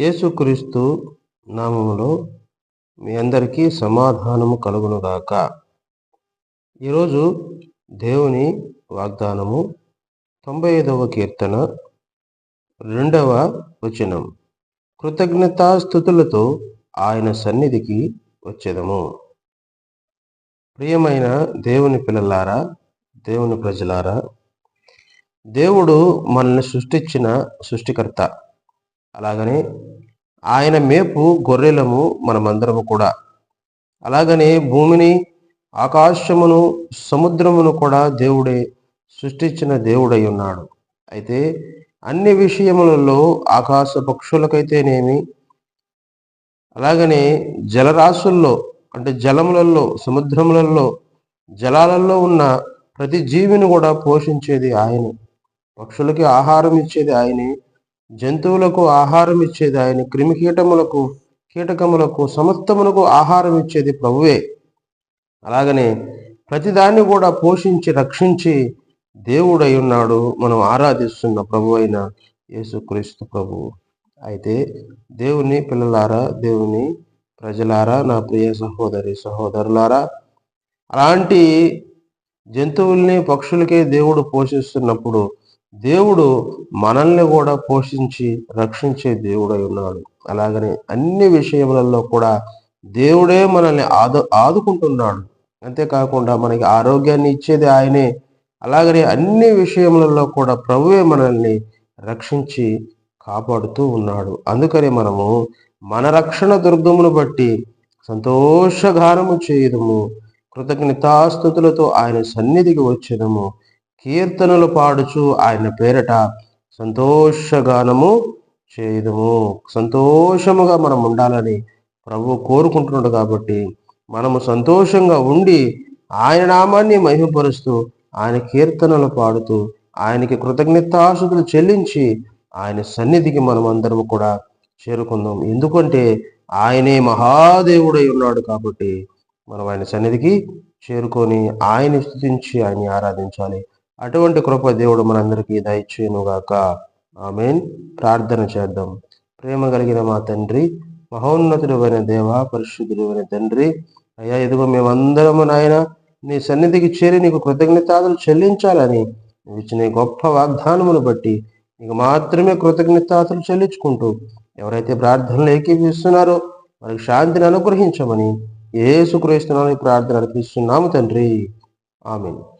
యేసుక్రీస్తు నామములో మీ అందరికీ సమాధానము కలుగునుగాక. ఈరోజు దేవుని వాగ్దానము తొంభై ఐదవ కీర్తన రెండవ వచనం. కృతజ్ఞతాస్థుతులతో ఆయన సన్నిధికి వచ్చేదము. ప్రియమైన దేవుని పిల్లలారా దేవుని ప్రజలారా దేవుడు మనల్ని సృష్టించిన సృష్టికర్త. అలాగనే ఆయన మేపు గొర్రెలము మనమందరము కూడా. అలాగనే భూమిని ఆకాశమును సముద్రమును కూడా దేవుడే సృష్టించిన దేవుడై ఉన్నాడు అయితే అన్ని విషయములలో ఆకాశ పక్షులకైతేనేమి? అలాగనే జలరాశుల్లో అంటే జలములలో సముద్రములలో జలాలలో ఉన్న ప్రతి జీవిని కూడా పోషించేది ఆయనే. పక్షులకి ఆహారం ఇచ్చేది ఆయనే. జంతువులకు ఆహారం ఇచ్చేది ఆయన క్రిమి కీటములకు కీటకములకు సమస్తమునకు ఆహారం ఇచ్చేది ప్రభువే. అలాగనే ప్రతిదాన్ని కూడా పోషించి రక్షించి దేవుడై ఉన్నాడు మనం ఆరాధిస్తున్న ప్రభు అయిన యేసుక్రీస్తు ప్రభు. అయితే దేవుని పిల్లలారా దేవుని ప్రజలారా నా ప్రియ సహోదరి సహోదరులారా అలాంటి జంతువుల్ని పక్షులకే దేవుడు పోషిస్తున్నప్పుడు దేవుడు మనల్ని కూడా పోషించి రక్షించే దేవుడై ఉన్నాడు. అలాగనే అన్ని విషయములలో కూడా దేవుడే మనల్ని ఆదు ఆదుకుంటున్నాడు. అంతేకాకుండా మనకి ఆరోగ్యాన్ని ఇచ్చేది ఆయనే. అలాగనే అన్ని విషయములలో కూడా ప్రభువే మనల్ని రక్షించి కాపాడుతూ ఉన్నాడు. అందుకని మనము మన రక్షణ దుర్గమును బట్టి సంతోషగానము చేయదము. కృతజ్ఞతాస్థుతులతో ఆయన సన్నిధికి వచ్చేదము. కీర్తనలు పాడుచు ఆయన పేరట సంతోషగానము చేయదము. సంతోషముగా మనం ఉండాలని ప్రభు కోరుకుంటున్నాడు కాబట్టి మనము సంతోషంగా ఉండి ఆయన నామాన్ని మహిమపరుస్తూ ఆయన కీర్తనలు పాడుతూ ఆయనకి కృతజ్ఞతాసుతులు చెల్లించి ఆయన సన్నిధికి మనం అందరం కూడా చేరుకుందాం. ఎందుకంటే ఆయనే మహాదేవుడై ఉన్నాడు కాబట్టి మనం ఆయన సన్నిధికి చేరుకొని ఆయన స్థుతించి ఆయన్ని ఆరాధించాలి. అటువంటి కృప దేవుడు మనందరికీ దయచేయనుగాక. ఆమెన్. ప్రార్థన చేద్దాం. ప్రేమ కలిగిన మా తండ్రి మహోన్నతుడు అయిన దేవ పరిశుద్ధుడు అయిన తండ్రి అయ్యా ఇదిగో మేమందరము నాయన నీ సన్నిధికి చేరి నీకు కృతజ్ఞతాదులు చెల్లించాలని నువ్వు ఇచ్చిన గొప్ప వాగ్దానమును బట్టి నీకు మాత్రమే కృతజ్ఞతాతులు చెల్లించుకుంటూ ఎవరైతే ప్రార్థనలు ఏకీపిస్తున్నారో వారికి శాంతిని అనుగ్రహించమని ఏసుక్రీస్తున్నాను ప్రార్థన అర్పిస్తున్నాము తండ్రి. ఆమెను.